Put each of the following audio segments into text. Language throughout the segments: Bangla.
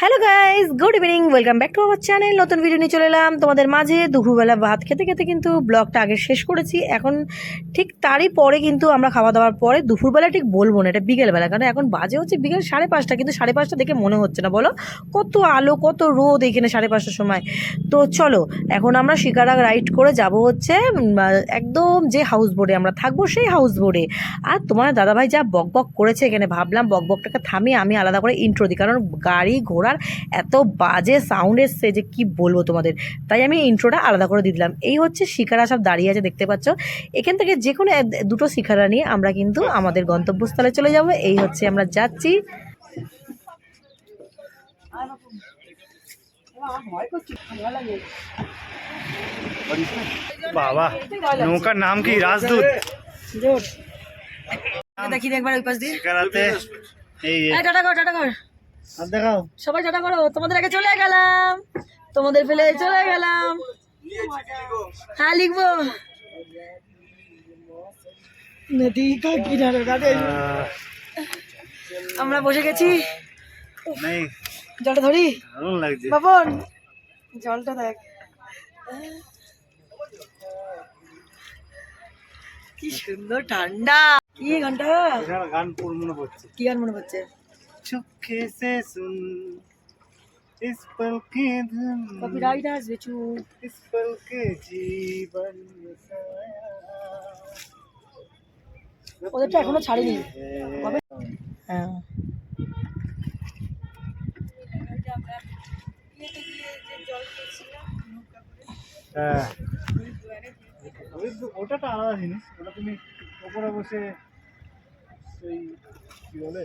Hello guys good evening welcome back to our channel নতুন ভিডিও নিয়ে চলে এলাম। তোমাদের মাঝে দুপুরবেলা ভাত খেতে খেতে কিন্তু ব্লগটা আগে শেষ করেছি। এখন ঠিক তারই পরে কিন্তু আমরা খাওয়া দাওয়ার পরে দুপুরবেলা ঠিক বলব না, এটা বিকেলবেলা। কারণ এখন বাজে হচ্ছে বিকেল সাড়ে পাঁচটা, কিন্তু সাড়ে পাঁচটা দেখে মনে হচ্ছে না, বলো? কত আলো, কত রোদ এখানে সাড়ে পাঁচটার সময়। তো চলো, এখন আমরা শিকারা রাইড করে যাব হচ্ছে একদম যে হাউস বোটে আমরা থাকব, সেই হাউস বোটে আর তোমার দাদাভাই যা বক বক করেছে এখানে, ভাবলাম বক বকটাকে থামিয়ে আমি আলাদা করে ইন্ট্রো দিই। কারণ গাড়ি ঘোড়ার এত বাজে সাউন্ড এসছে যে কি বলব তোমাদের? তাই আমি ইন্ট্রোটা আলাদা করে দিয়ে দিলাম। এই হচ্ছে শিকারা সব দাঁড়িয়ে আছে দেখতে পাচ্ছ? এখান থেকে যে কোনো দুটো শিকারা নিয়ে আমরা কিন্তু আমাদের গন্তব্যস্থলে চলে যাব। এই হচ্ছে আমরা যাচ্ছি। বাবা নৌকার নাম কি? রাজদূত? দেখি দেখবার ওই পাশ দিয়ে। এই টাটা কর টাটা কর। দেখাও। সবাই টাটা করো তোমাদের আগে চলে গেলাম। তোমাদের ফেলে চলে গেলাম। হ্যাঁ লিখব। নদী কা কিনারে ঘাটে আমরা বসে গেছি। জলটা ধরি? বাবন জলটা দেখ। কি সুন্দর ঠান্ডা। কি ঘণ্টা গান মনে পড়ছে কি গান মনে হচ্ছে চুপকে সে শুন इस पल के धुन কপিরাইট আসবে চুপ इस पल के जीवन साया ওদেরটা এখনো ছাড়িনি কবে হ্যাঁ হ্যাঁ ওই তো- ওটা তো আলাদা জিনিস ওটা তুমি ওপরে বসে সেই কি বলে?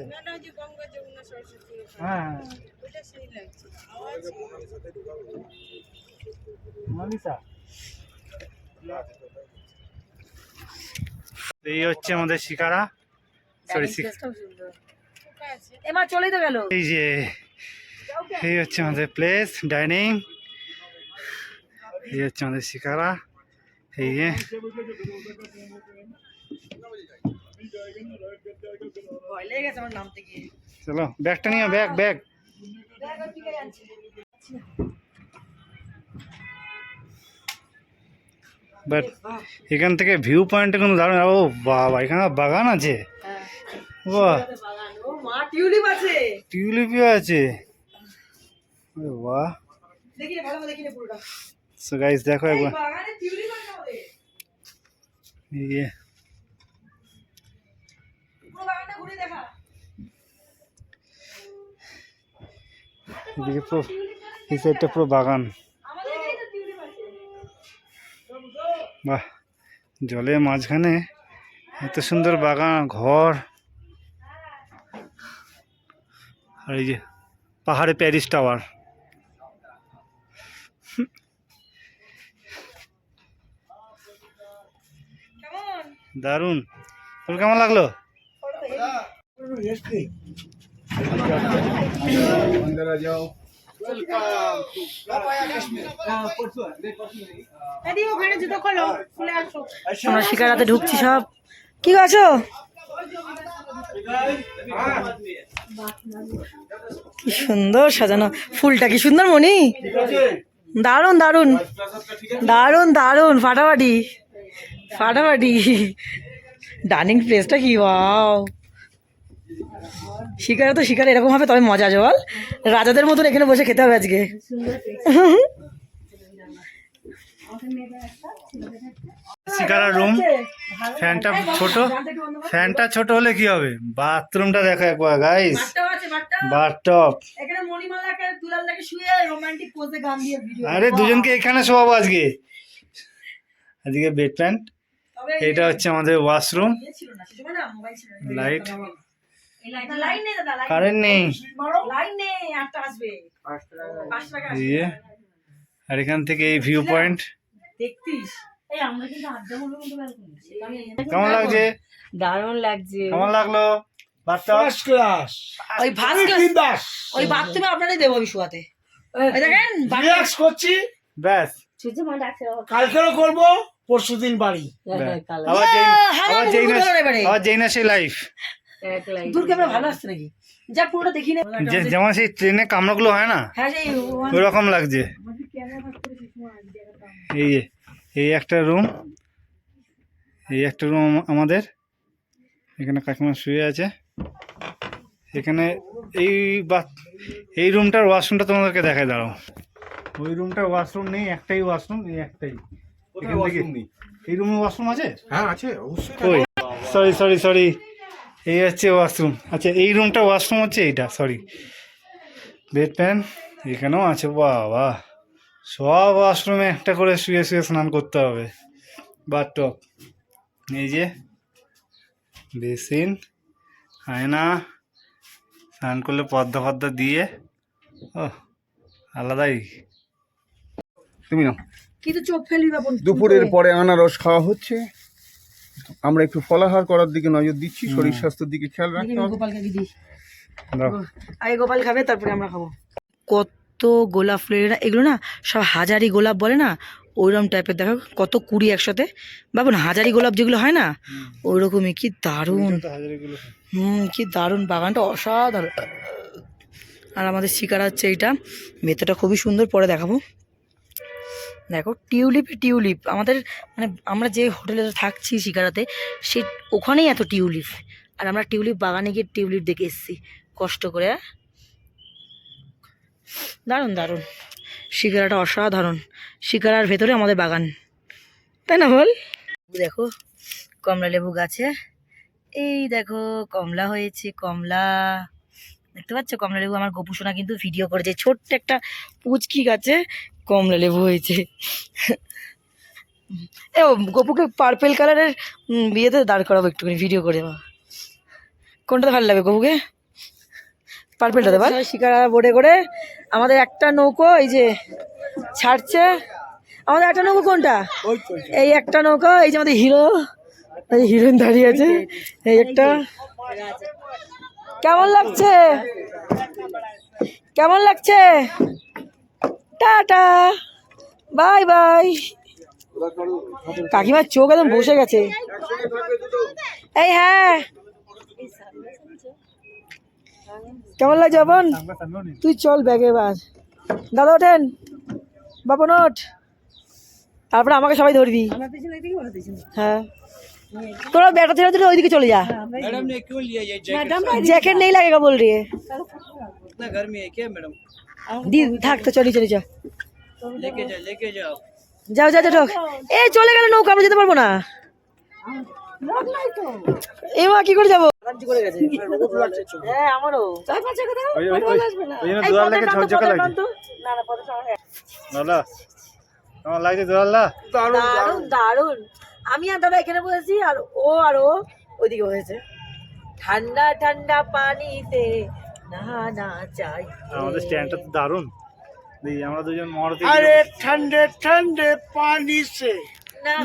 হ্যাঁ। হ্যাঁ এই হচ্ছে আমাদের শিকারা। সরি এবার চলেই তো গেল। এই যে এই হচ্ছে আমাদের প্লেস ডাইনিং এই হচ্ছে আমাদের শিকারা। এই যে। ভয় লেগে গেছে আমার নামতে গিয়ে। চলো ব্যাগটা নিয়ে ব্যাগ ব্যাগ। বাট এখান থেকে ভিউ পয়েন্টে কোনো দারুণ ও বাবা এখানে বাগান আছে? হ্যাঁ। বাহ। টিউলিপ আছে। টিউলিপিও আছে। বাহ। সো গাইস দেখো একবার। এই যে পুরো বাগানটা ঘুরে দেখা এদিকে পুরো এই সাইডটা পুরো বাগান। বাহ, জলের মাঝখানে এত সুন্দর বাগান, ঘর। আর এই যে পাহাড়ে প্যারিস টাওয়ার। দারুণ। তোর কেমন লাগল? আমরা শিকারাতে ঢুকছি সব। কি আছো? কি সুন্দর সাজানো। ফুলটা কি সুন্দর মনি দারুণ দারুণ দারুণ দারুণ ফাটাফাটি। ফাটাফাটি। ডাইনিং প্লেসটা কি, ওয়াও। শিকারে তো শিকারে এরকম হবে তবে মজা আছে বল রাজাদের মতন এখানে বসে খেতে হবে আজকে। শিকারা রুম ফ্যানটা ছোট। ফ্যানটা ছোট হলে কি হবে? বাথরুমটা দেখো একবার গাইস বাথটপ। এখানে মণিমালাকে দুলালদাকে শুয়ে রোমান্টিক পোজে গান দিয়ে ভিডিও আরে দুজনকে এখানে শোয়াবো আজকে। আজকে বেড প্যান্ট এটা হচ্ছে আমাদের ওয়াশরুম। লাইট কারেন্ট নেই। লাইন নেই আটটা আসবে পাঁচ টাকা আসবে। এই যে আর এখান থেকে এই ভিউ পয়েন্ট দেখতিস? এই আমরা কিন্তু আড্ডা বলব কিন্তু ব্যালকনি কেমন লাগছে? দারুণ লাগছে। কেমন লাগল? বাথটব ক্লাস ওই ওই বাথরুমে আপনারাই দেবো আমি শোয়াতে। দেখেন রিল্যাক্স করছি। ব্যাস। কালকেও করব পরশু দিন বাড়ি। আবার যেই না সেই লাইফ দূর ক্যামেরা ভালো আসছে নাকি? যা পুরোটা দেখি না। যেমন সেই ট্রেনে কামড়াগুলো হয় না হ্যাঁ সেই ওই রকম লাগছে। এই এই একটা রুম এই একটা রুম আমাদের। এখানে কাকিমা শুয়ে আছে। এখানে এই বা এই রুমটার ওয়াশরুমটা তোমাদেরকে দেখায় দাঁড়াও। ওই রুমটার ওয়াশরুম নেই একটাই ওয়াশরুম এই একটাই। এই রুমে ওয়াশরুম আছে? হ্যাঁ আছে অবশ্যই সরি সরি সরি এই হচ্ছে ওয়াশরুম। আচ্ছা এই রুমটা ওয়াশরুম হচ্ছে এইটা সরি বেড প্যান এখানেও আছে বাবা। সব ওয়াশরুমে একটা করে শুয়ে শুয়ে স্নান করতে হবে। বাথটব এই যে বেসিন আয়না। স্নান করলে পদ্মা পদ্মা দিয়ে ও আলাদাই। তুমি নাও। কিন্তু চোখ বাপন দুপুরের পরে আনারস খাওয়া হচ্ছে। আমরা একটু ফলাহার করার দিকে নজর দিচ্ছি শরীর স্বাস্থ্যের দিকে খেয়াল রাখতে হবে। আগে গোপাল খাবে তারপরে আমরা খাব। কত গোলাপ ফুলের এগুলো না সব হাজারি গোলাপ বলে না? ওইরকম টাইপের দেখো কত কুড়ি একসাথে। বাবুন হাজারি গোলাপ যেগুলো হয় না ওইরকমই কি দারুণ। হুম কি দারুণ বাগানটা অসাধারণ। আর আমাদের শিকার হচ্ছে এইটা। ভেতরটা খুবই সুন্দর পরে দেখাবো। দেখো, টিউলিপ টিউলিপ। আমাদের মানে আমরা যে হোটেলে থাকছি শিকারাতে, সে ওখানেই এত টিউলিপ। আর আমরা টিউলিপ বাগানে গিয়ে টিউলিপ দেখে এসেছি। কষ্ট করে হ্যাঁ? দারুণ দারুণ। শিকারাটা অসাধারণ। শিকারার ভেতরে আমাদের বাগান। তাই না বল? দেখো কমলা লেবু গাছে। এই দেখো, কমলা হয়েছে, কমলা। দেখতে পাচ্ছ? কমলা লেবু আমার গোপুসোনা কিন্তু ভিডিও করেছে। ছোট্ট একটা পুচকি গাছে কমলা লেবু হয়েছে। এ ও, গপুকে পার্পেল কালারের বিয়েতে দাঁড় করাবো একটুখানি ভিডিও করে দেবো। কোনটা ভালো লাগবে গপুকে? পার্পেলটা দেবার শিকারা বোর্ডে করে আমাদের একটা নৌকো এই যে ছাড়ছে। আমাদের একটা নৌকো কোনটা? এই একটা নৌকো এই যে আমাদের হিরো এই হিরোইন দাঁড়িয়ে আছে। এই একটা। কেমন লাগছে? কেমন লাগছে? টাটা। Bye bye. কাকিমার চোখ একদম বসে গেছে। এই হ্যাঁ। কেমন লাগছে বাপন? তুই চল ব্যাগে বাস। দাদা, ওঠেন। বাপন, ওঠ। তারপরে আমাকে সবাই ধরবি। হ্যাঁ। তোরা বেটা ছেড়ে দিলে ওইদিকে চলে যা। জ্যাকেট নেই লাগে বল রে इतना गर्मी है দি থাক তো চলি চলে যা যাও যাও যা ঢোক। এ চলে গেলে নৌকা আমরা যেতে পারব না এ মা কি করে যাব ওই ওই আমি আর দাদা এখানে বসেছি আর ও আর ও ওইদিকে বসেছে। ঠান্ডা ঠান্ডা পানিতে না না চাই আমাদের স্ট্যান্ডটা তো দারুণ। আমরা দুজন মরতে আরে ঠান্ডে ঠান্ডে পানি সে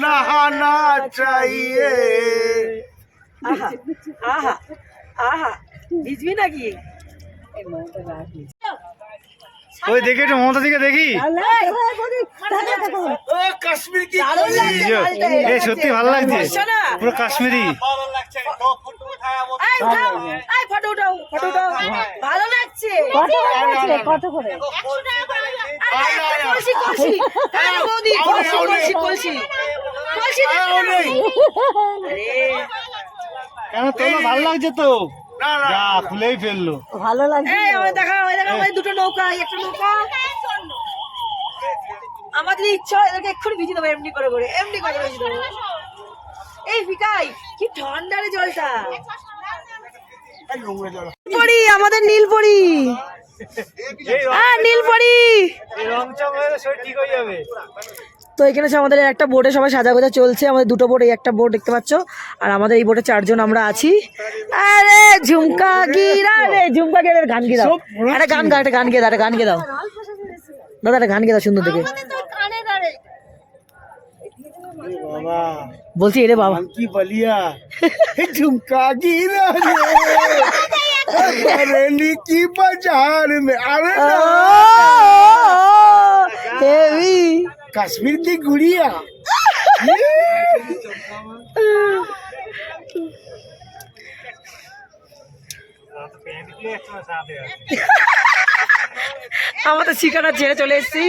নহানা চাইয়ে। আহা আহা আহা ভিজবি নাকি? ওই দেখে একটু মমতা দিকে দেখি। সত্যি ভালো লাগছে। পুরো কাশ্মীরি। কেন তোমার ভালো লাগছে তো? খুলেই ফেলল। ভালো লাগছে। দেখা দেখা দুটো নৌকা একটা নৌকা। আমাদের ইচ্ছা হয় এদেরকে এক্ষুনি ভিজে দেবো এমনি করে করে এমনি করে ভিজে দেবো। এই ফিকাই কি ঠান্ডা রে জলটা। পড়ি আমাদের নীলপরি। হ্যাঁ নীলপরি। এই রং চং হয়ে শরীর ঠিক হয়ে যাবে। তো এখানে হচ্ছে আমাদের একটা বোটে সবাই সাজা গোজা চলছে আমাদের দুটো বোট এই একটা বোট দেখতে পাচ্ছ আর আমাদের এই বোটে চারজন আমরা আছি আরে ঝুমকা গিরা রে ঝুমকা গিরা গান গিয়ে দাও একটা গান গা একটা গান গিয়ে দাও গান গিয়ে দাও দাদা গান গিয়ে দাও সুন্দর দেখে বলছি এরে বাবা কি বলিয়া ঝুমকা গিরা রে কি বাজার মে আরে হেভি হেভি कश्मीर की गुड़िया আমাদের শিকারা ছেড়ে চলে এসেছি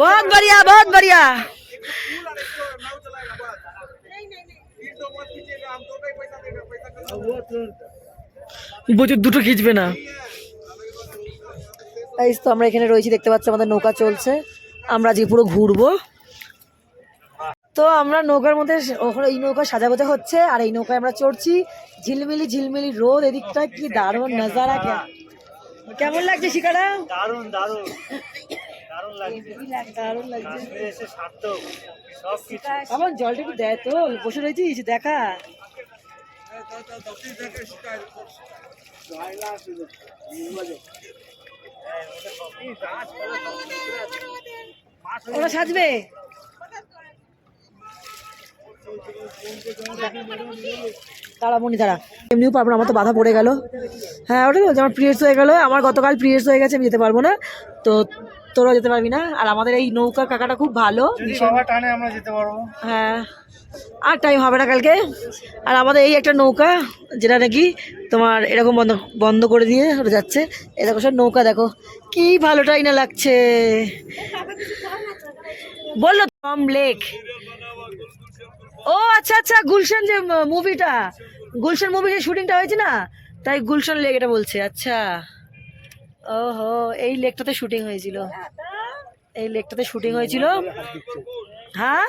বহুত বড়িয়া বহুত বড়িয়া বছর দুটো খিচবে না এই তো আমরা এখানে রয়েছি দেখতে পাচ্ছি আমাদের নৌকা চলছে আমরা আজকে পুরো ঘুরবো তো আমরা নৌকার মধ্যে ওখানে এই নৌকা সাজাবোতে হচ্ছে আর এই নৌকায় আমরা চড়ছি ঝিলমিলি ঝিলমিলি রোদ এদিকটা কি দারুণ নজারা কে- কেমন লাগছে শিকারা দারুণ দারুণ দারুণ লাগছে দারুণ লাগছে এসে সার্থক আমার জলটা একটু দেয় তো বসে রয়েছিস দেখা ওরা সাজবে? তারা মনি তারা এমনিও পারব না আমার তো বাধা পড়ে গেল। হ্যাঁ ওটা তো আমার পিরিয়ডস হয়ে গেল। আমার গতকাল পিরিয়ডস হয়ে গেছে আমি যেতে পারব না। তো তোরা যেতে পারবি না। আর আমাদের এই নৌকা কাকাটা খুব ভালো। টানে আমরা যেতে পারব। হ্যাঁ। আর টাইম হবে না কালকে। আর আমাদের এই একটা নৌকা, যেটা নাকি তোমার এরকম বন্ধ বন্ধ করে দিয়ে ওটা যাচ্ছে। এ দেখো সব নৌকা, দেখো। কি ভালোটাই না লাগছে। বলল টম লেক ও আচ্ছা আচ্ছা গুলশান যে মুভিটা গুলশান মুভি যে শুটিংটা হয়েছে না? তাই গুলশান লেক এটা বলছে আচ্ছা। ওহো, এই লেকটাতে শুটিং হয়েছিল। এই লেকটাতে শুটিং হয়েছিল। হ্যাঁ?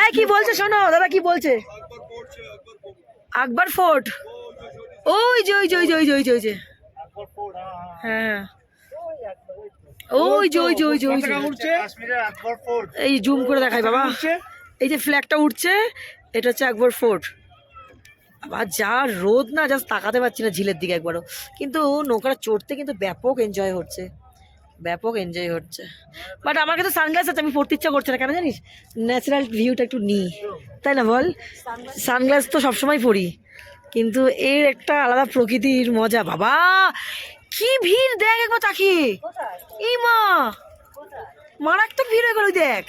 এই কি বলছে শোনো দাদা কি বলছে? আকবর ফোর্ট। ওই যে ওই যে ওই যে ওই যে ওই যে ওই যে। হ্যাঁ ওই যে ওই যে ওই যে ওই যে। কাশ্মীরের আকবর ফোর্ট। এই জুম করে দেখাই বাবা। এই যে ফ্ল্যাগটা উঠছে এটা হচ্ছে আকবর ফোর্ট। আবার যা রোদ না জাস্ট তাকাতে পারছি না ঝিলের দিকে একবারও। কিন্তু নৌকাটা চড়তে কিন্তু ব্যাপক এনজয় হচ্ছে। ব্যাপক এনজয় হচ্ছে। বাট আমার কাছে সানগ্লাস আছে, আমি পড়তে ইচ্ছা করছে না। কেন জানিস? ন্যাচারাল ভিউটা একটু নিই তাই না বল? সানগ্লাস তো সবসময় পরি কিন্তু এর একটা আলাদা প্রকৃতির মজা। বাবা, কি ভিড় দেখ একবার তাকিয়ে এই মা। মারাত্মক ভিড় হয়ে গেল দেখ।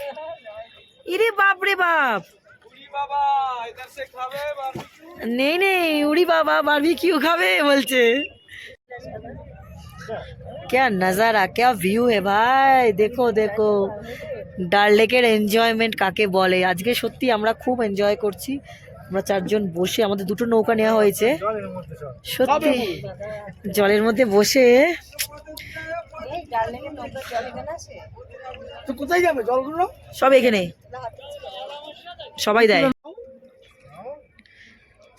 ইরে বাপ রে বাপ। নেই নেই, উড়ি বাবা বারবি কিউ খাবে বলছে। क्या नज़ारा क्या ভিউ হে ভাই দেখো দেখো ডাল লেকের এনজয়মেন্ট কাকে বলে আজকে সত্যি আমরা খুব এনজয় করছি আমরা চারজন বসে আমাদের দুটো নৌকা নেওয়া হয়েছে সত্যি জলের মধ্যে বসে তো কোথায় যাবে জলগুলো সব এখানে সবাই দেয়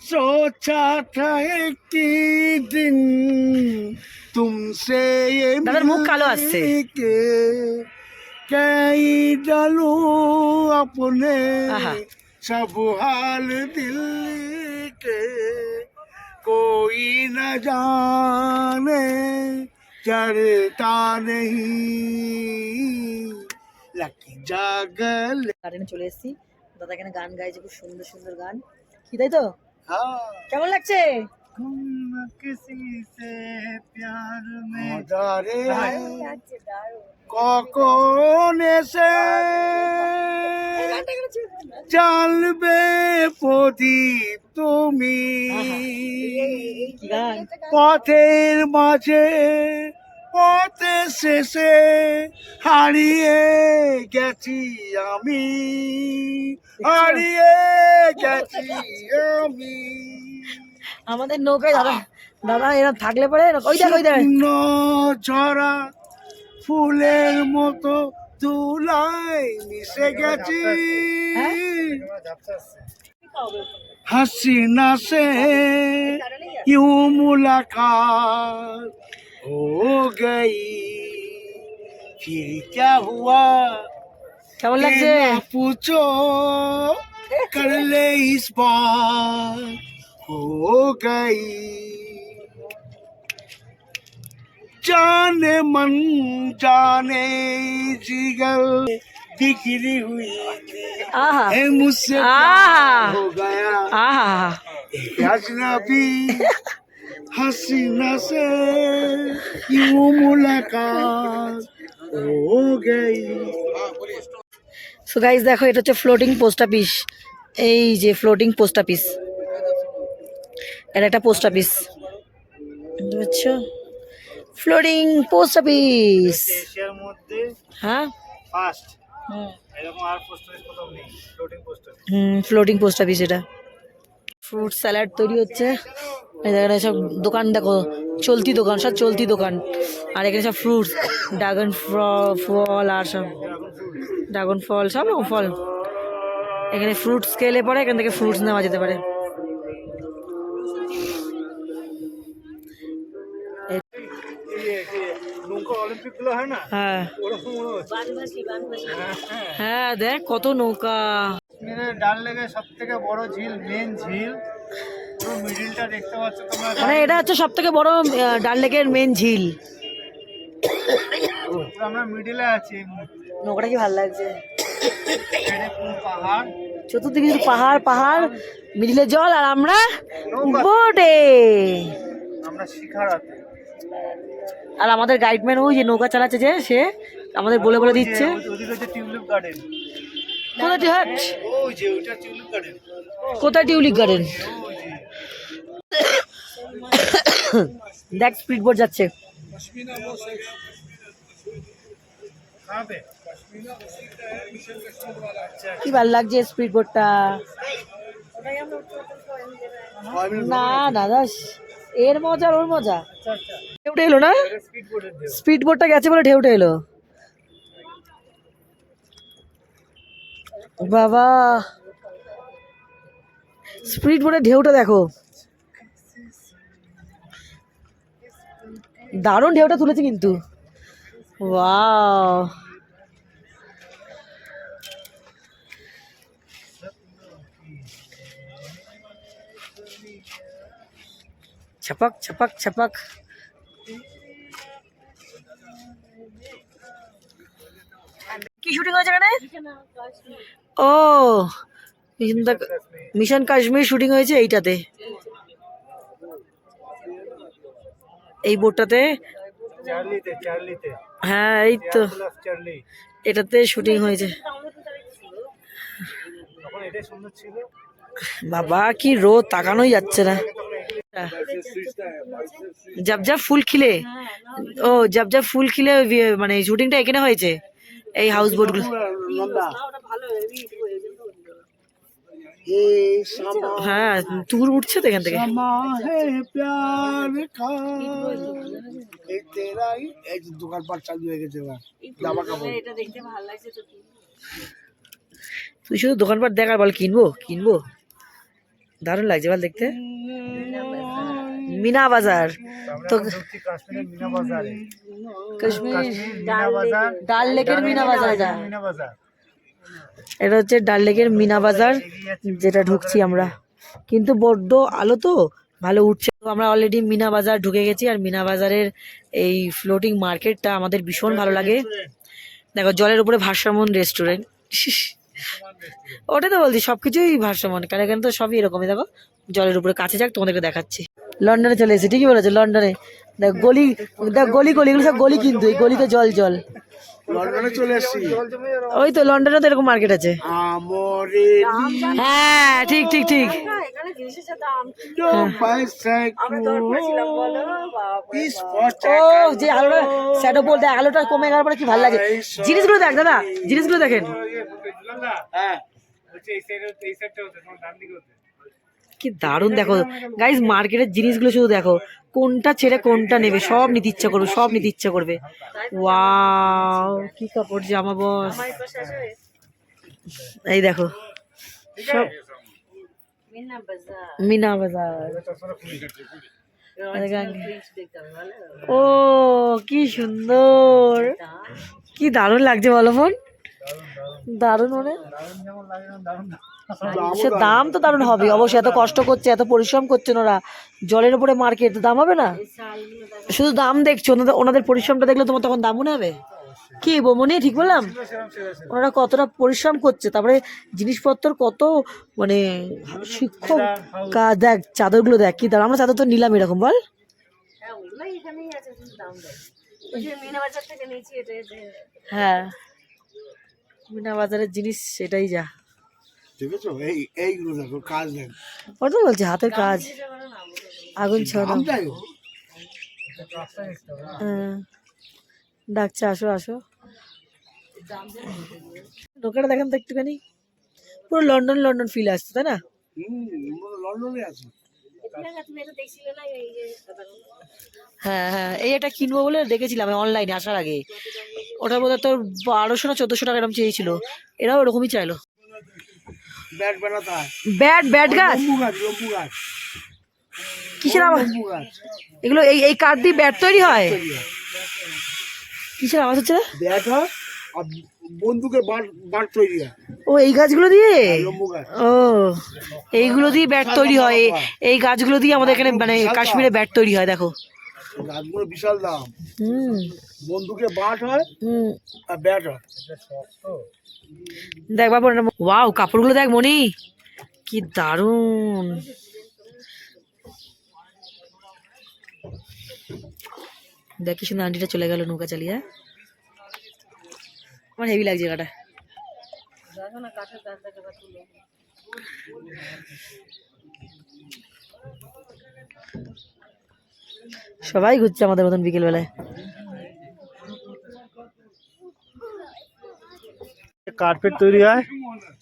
सोचा था एक दिन তুমসে দাদার মুখ কালো আসছে কই ডালু আপনে সব হাল দিল্লি কে কোই না জানে চড়তা নেই লাকি জাগল কারেন্ট চলে এসেছি দাদা এখানে গান গাইছে খুব সুন্দর সুন্দর গান কি তাই তো হ্যাঁ কেমন লাগছে किसी से प्यार में মজারে কখন এসে চালবে প্রদীপ তুমি কি গান পথের মাঝে পথে শেষে হারিয়ে গেছি আমি হারিয়ে গেছি আমি আমাদের নৌকায় দাদা দাদা এরা থাকলে পরে ওই দেখ ওই ঝরা ফুলের মতো তুলাই মিশে গেছি। হ্যাঁ? হাসি নাসে ইউ মুলাকাত হো গই। ফির ক্যা হুয়া? কেমন লাগছে? পুচো করলে ইস বাত। हो गई जाने मन जाने जिगर बिखरी हुई थी আহা है मुझसे आहा। प्यार हो गया আহা एक अजनबी हसीना से यूं मुलाकात हो गई সো গাইজ দেখো এটা হচ্ছে ফ্লোটিং পোস্ট অফিস এই যে ফ্লোটিং পোস্ট অফিস এটা একটা পোস্ট অফিস বুঝতে পারছ ফ্লোরিং পোস্ট অফিস হ্যাঁ? হুম। ফ্লোটিং পোস্ট অফিস এটা। ফ্রুট স্যালাড তৈরি হচ্ছে। এই দেখেন সব দোকান দেখো চলতি দোকান সব চলতি দোকান। আর এখানে সব ফ্রুটস ড্রাগন ফল আর সব ড্রাগন ফল সব রকম ফল। এখানে ফ্রুটস খেলে পরে এখান থেকে ফ্রুটস নেওয়া যেতে পারে। হয় হ্যাঁ। হচ্ছে হ্যাঁ দেখ কত নৌকা। ডাল লেগে সব থেকে বড় ঝিল মেন ঝিল। মিডিলটা দেখতে পাচ্ছ তোমরা। মানে এটা হচ্ছে সব থেকে বড় ডাল লেকের মেন ঝিল। আমরা মিডিলে আছি। নৌকাটা কি ভালো লাগছে? পাহাড়। চতুর্দিকে শুধু পাহাড় পাহাড় মিডিলে জল আর আমরা বোটে আমরা শিখারাতে আর আমাদের গাইডম্যান ওই যে নৌকা চালাচ্ছে যে সে আমাদের বলে বলে দিচ্ছে। কোথায় টিউলিপ গার্ডেন দেখ স্পিড বোর্ড যাচ্ছে কি ভালো লাগছে স্পিড বোর্ডটা না দাদা এর মজা ওর মজা। আচ্ছা, আচ্ছা। ঢেউটা এলো না? স্পিড বোটটা গেছে বলে ঢেউটা এলো। বাবা। স্পিড বোটের ঢেউটা দেখো। দারুণ ঢেউটা তুলেছে কিন্তু। ওয়াও। ছপক ছপক ছপক কি শুটিং হয়েছে এখানে ও মিশন কাশ্মীর শুটিং হয়েছে এইটাতে এই বোটটাতে হ্যাঁ এই তো এটাতে শুটিং হয়েছে বাবা কি রোদ তাকানোই যাচ্ছে না জব জব ফুল খিলে ও জব জব ফুল খিলে মানে শুটিংটা এখানে হয়েছে? এই হাউস বোটগুলো হ্যাঁ তুর উঠছে তো এখান থেকে। দোকানপাট চালু হয়ে গেছে তুই শুধু দোকানপাট দেখার বল কিনবো কিনবো। দারুণ লাগছে বল দেখতে। মিনা বাজার। তো ঢুকছি কাশ্মীরের মিনা বাজারে। কাশ্মীর ডাল লেকের মিনা বাজার। এটা মিনা বাজার। এটা হচ্ছে ডাল লেকের মিনা বাজার যেটা ঢুকছি আমরা। কিন্তু বড্ড আলো তো ভালো উঠছে। তো আমরা অলরেডি মিনা বাজার ঢুকে গেছি আর মিনা বাজারের এই ফ্লোটিং মার্কেটটা আমাদের ভীষণ ভালো লাগে। দেখো জলের উপরে ভারসাম্য রেস্টুরেন্ট ওটা তো বলছি, সবকিছুই ভারসাম্য কারণ এখানে তো সবই এরকমই, দেখো, জলের উপরে কাছে যাক, তোমাদেরকে দেখাচ্ছি। লন্ডনে চলে এসেছি ঠিকই বলেছ, লন্ডনে? দেখ, গলি দেখ, গলি গলি, এগুলো সব গলি কিন্তু, এই গলিতে জল জল। লন্ডনে চলে এসেছি ওই তো লন্ডনে তো এরকম মার্কেট আছে। হ্যাঁ ঠিক ঠিক ঠিক। ও যে আলোটা শ্যাডো বলতে আলোটা কমে গেল পরে কি ভালো লাগে। জিনিসগুলো দেখ দাদা জিনিসগুলো দেখেন। হ্যাঁ। এই সাইডে এই সাইডটা হচ্ছে ডান দিকে হচ্ছে। কি দারুণ দেখো। গাইজ মার্কেটের জিনিসগুলো শুধু দেখো কোনটা ছেড়ে কোনটা নেবে সব নিতে ইচ্ছা করবে সব নিতে ইচ্ছা করবে। ওয়াও কি কাপড় জামা বস। এই দেখো সব মিনা বাজার। ও কি সুন্দর। কি দারুণ লাগছে বলো ফোন দারুণ মানে সে দাম তো দারুণ হবে অবশ্যই এত কষ্ট করছে এত পরিশ্রম করছেন ওরা। জলের উপরে মার্কেট দাম হবে না? শুধু দাম দেখছ ওনাদের ওনাদের পরিশ্রমটা দেখলে তোমার তখন দাম মনে হবে কি বমনি ঠিক বললাম? ওনারা কতটা পরিশ্রম করছে তারপরে জিনিসপত্র কত মানে শিক্ষক দেখ চাদরগুলো দেখ কি দাঁড়া আমরা চাদর তো নিলাম এরকম বল। হ্যাঁ। মিনা বাজারের জিনিস সেটাই যা। দেখেছ? এই এইগুলো দেখো কাজ দেখো ওটা বলছে হাতের কাজ। আগুন ছড়ানো। হ্যাঁ। ডাকছে আসো আসো। নৌকাটা দেখেন তো একটুখানি। পুরো লন্ডন লন্ডন ফিল আসছে তাই না? লন্ডনে আছি। হ্যাঁ হ্যাঁ এই একটা কিনবো বলে দেখেছিলাম অনলাইনে আসার আগে। ওটা বোধহয় তোর বারোশো না চোদ্দোশো টাকা এরকম চেয়েছিল। এরাও ওরকমই চাইলো। ব্যাট বানাতে ব্যাট ব্যাট গাছ? কিসের আওয়াজ? এগুলো এই এই কাঠ দিয়ে ব্যাট তৈরি হয়? কিসের আওয়াজ হচ্ছে? ব্যাট হয় আর বন্দুকের বাট তৈরি হয়। ও এই গাছগুলো দিয়ে? ও এইগুলো দিয়ে ব্যাট তৈরি হয়। এই- গাছগুলো দিয়ে আমাদের এখানে মানে কাশ্মীরে ব্যাট তৈরি হয় দেখো। গাছগুলো বিশাল দাম। হুম। বন্দুকের বাট হয় হুম। আর ব্যাট হয়। দেখ বাবু ওয়াও কাপড়গুলো দেখ মনি। কি দারুণ। দেখ কি সুন্দর আন্টিটা চলে গেল নৌকা চালিয়ে। হ্যাঁ? আমার হেভি লাগছে গাটা। সবাই ঘুরছে আমাদের মতন বিকেল বেলায় কার্পেট তৈরি হয়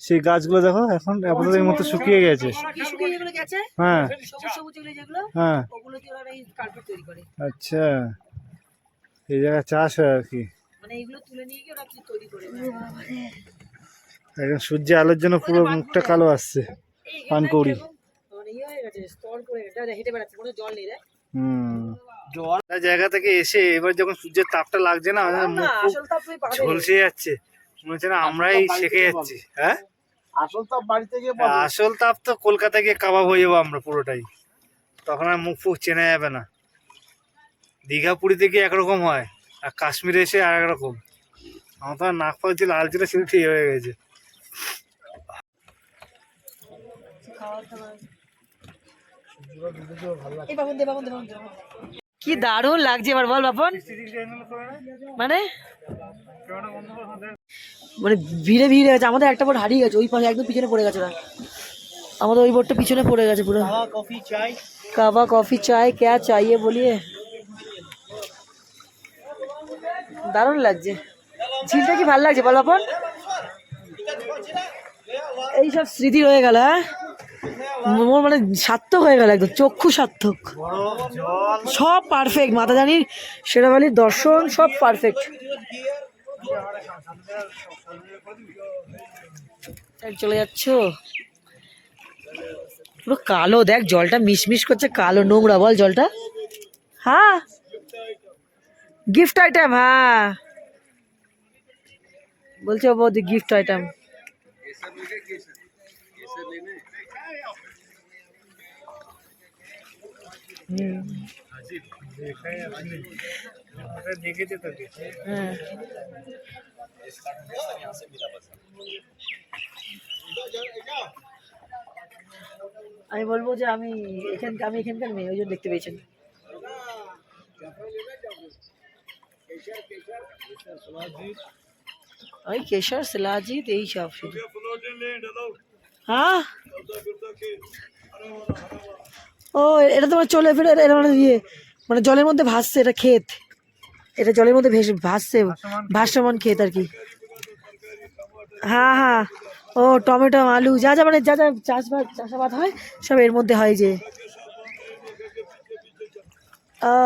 সেই গাছগুলো দেখো এখন আপাতত এই মতো শুকিয়ে গেছে। হ্যাঁ। হ্যাঁ। আচ্ছা। এই জায়গায় চাষ হয় আর কি। মানে এইগুলো তুলে নিয়ে গিয়ে ওরা কি তৈরি করে এখন সূর্যের আলোর জন্য পুরো মুখটা কালো আসছে পানকৌড়ি মানে ইয়ে হয়ে জায়গা থেকে এসে এবার যখন সূর্যের তাপটা লাগছে না মুখ তাপ ঝলসে যাচ্ছে। মনে হচ্ছে না আমরাই শেখে যাচ্ছি হ্যাঁ? আসল তো বাড়িতে গিয়ে আসল তাপ তো কলকাতায় গিয়ে কাবাব হয়ে যাব আমরা পুরোটাই। তখন আর মুখ ফুক চেনা যাবে না। দীঘা পুরীতে গিয়ে একরকম হয়? আর কাশ্মীরে এসে আর একরকম আমার তো নাক পাক যে লাল ছিল সেটা ঠিক হয়ে গেছে। কি দারুণ লাগছে এবার বল বাপন মানে মানে ভিড়ে ভিড়ে গেছে আমাদের একটা বোর্ড হারিয়ে গেছে ওই পাশে একদম পিছনে পড়ে গেছে না। আমাদের ওই বোর্ডটা পিছনে পড়ে গেছে পুরো। কফি চাই। কাবা কফি চাই কে চাইয়ে বলিয়ে। দারুণ লাগছে। ঝিলটা কি ভালো লাগছে বল বাপন এইসব স্মৃতি রয়ে গেল হ্যাঁ? মানে সার্থক হয়ে গেল একদম, চক্ষু সার্থক। সব পারফেক্ট মাতা জানির শেরাবালির দর্শন সব পারফেক্ট চলে যাচ্ছ। পুরো কালো, দেখ জলটা মিশমিশ করছে, কালো নোংরা, বল জলটা। হ্যাঁ? গিফট আইটেম হ্যাঁ বলছে ও বৌদি গিফট আইটেম দেখেছে তোকে হ্যাঁ আমি বলব যে আমি এখানকার আমি এখানকার মেয়ে ওই জন্য দেখতে পেয়েছেন। ওই কেশর শিলাজিৎ এই সব শুধু। হ্যাঁ? ও এটা তোমার চলে ফেলে এটা মানে ইয়ে মানে জলের মধ্যে ভাসছে এটা ক্ষেত। এটা জলের মধ্যে ভেসে ভাসছে ভাসমান ক্ষেত। আর কি। হ্যাঁ হ্যাঁ। ও টমেটো আলু যা যা মানে যা যা চাষবাদ চাষাবাদ হয় সব এর মধ্যে হয় যে। ও।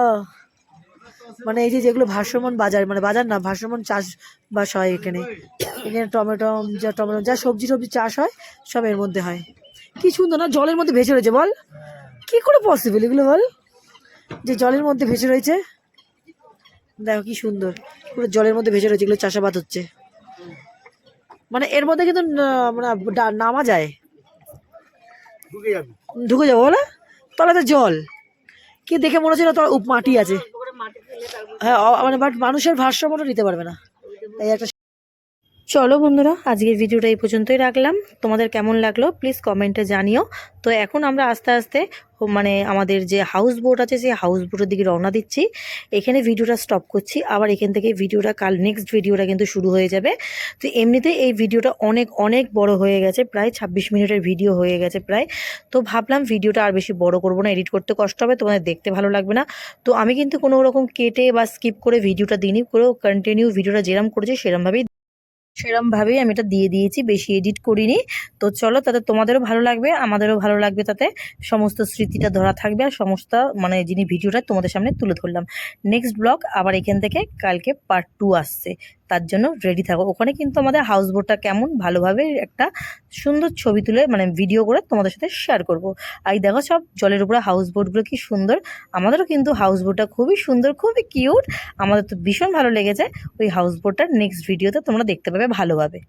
মানে এই যে যেগুলো ভাসমান বাজার মানে বাজার না ভাসমান চাষবাস হয় এখানে। এখানে টমেটো যা টমেটো যা সবজি সবজি চাষ হয় সব এর মধ্যে হয়। কি সুন্দর না জলের মধ্যে ভেসে রয়েছে বল। কি করে পসিবল এগুলো বল? যে জলের মধ্যে ভেসে রয়েছে। দেখো কি সুন্দর পুরো জলের মধ্যে ভেসে রয়েছে এগুলো চাষাবাদ হচ্ছে। মানে এর মধ্যে কিন্তু মানে নামা যায়। ঢুকে যাবে। বলে। তলাতে জল। কি দেখে মনে হচ্ছে না তোর মাটি আছে। হ্যাঁ মানে বাট মানুষের ভারসাম্যটা নিতে পারবে না। এই একটা চলো বন্ধুরা, আজকের ভিডিওটা এই পর্যন্তই রাখলাম। তোমাদের কেমন লাগল প্লিজ কমেন্টে জানিও। তো এখন আমরা আস্তে আস্তে মানে আমাদের যে হাউস বোট আছে, সেই হাউস বোটের দিকে রওনা দিচ্ছি। এখানে ভিডিওটা স্টপ করছি, আবার এখান থেকে ভিডিওটা কাল নেক্সট ভিডিওটা কিন্তু শুরু হয়ে যাবে। তো এমনিতে এই ভিডিওটা অনেক অনেক বড় হয়ে গেছে, প্রায় ছাব্বিশ মিনিটের ভিডিও হয়ে গেছে প্রায়। তো ভাবলাম ভিডিওটা আর বেশি বড় করব না এডিট করতে কষ্ট হবে, তোমাদের দেখতে ভালো লাগবে না। তো আমি কিন্তু কোনো রকম কেটে বা স্কিপ করে ভিডিওটা দিইনি, পুরো কন্টিনিউ ভিডিওটা যেরম করেছি, সেরমভাবেই সেরমভাবেই আমি এটা দিয়ে দিয়েছি, বেশি এডিট করিনি। তো চলো তাতে তোমাদেরও ভালো লাগবে, আমাদেরও ভালো লাগবে তাতে। সমস্ত স্মৃতিটা ধরা থাকবে আর সমস্ত মানে যিনি ভিডিওটা তোমাদের সামনে তুলে ধরলাম। নেক্সট ব্লগ আবার এখান থেকে কালকে পার্ট টু আসছে। তার জন্য রেডি থাকো। ওখানে কিন্তু আমাদের হাউস বোটটা কেমন ভালোভাবে একটা সুন্দর ছবি তুলে মানে ভিডিও করে তোমাদের সাথে শেয়ার করব। আর দেখো সব জলের উপরে হাউস বোটগুলো কি সুন্দর। আমাদেরও কিন্তু হাউস বোটটা খুবই সুন্দর, খুবই কিউট আমাদের তো ভীষণ ভালো লেগেছে। ওই হাউস বোটটার নেক্সট ভিডিওতে তোমরা দেখতে পাবে ভালোভাবে।